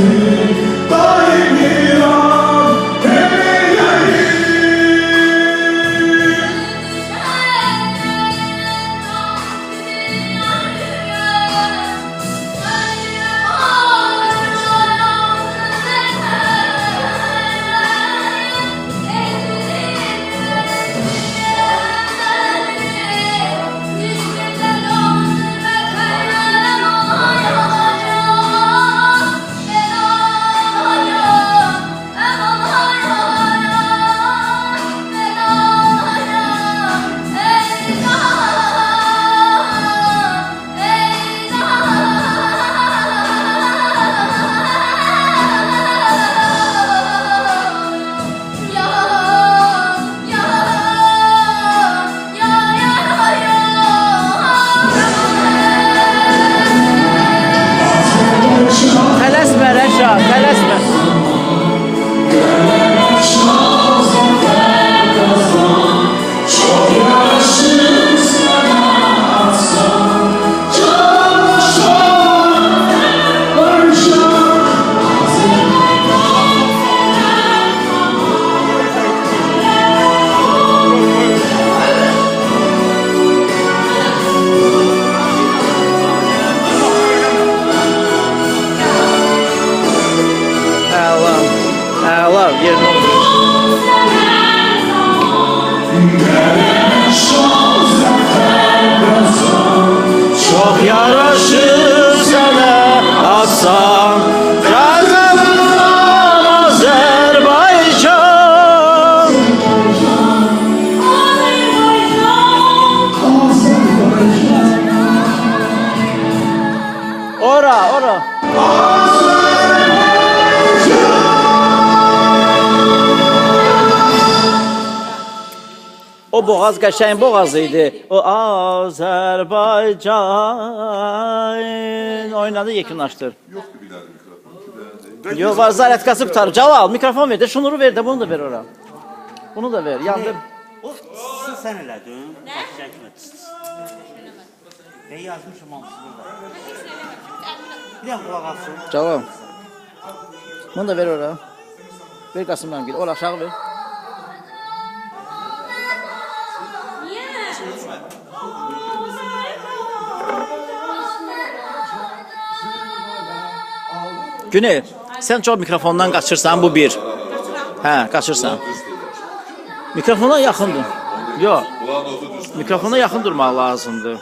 mim. Azerbaycan Ora, ora. O boğaz qəşəng boğaz idi. O Azərbaycan oynadı yekunlaşdır. Yoktu bir tane mikrofon. Yo var zaretkası tutar. Caval mikrofon ver de şunuru ver de bunu da ver ora. Bunu da ver. Yandır. O sen elədin. Çıts. Ben yazmışım hamısı burada. Bir dənə qulaq alsın. Caval. Bunu da ver ora. Ver Qasım gel. Ora aşağı ver. Güney, sən çox mikrofondan qaçırsan bu bir. Hə, qaçırsan. Mikrofona. Yox, Kulağın otu düz. mikrofona yaxın durmaq lazımdır.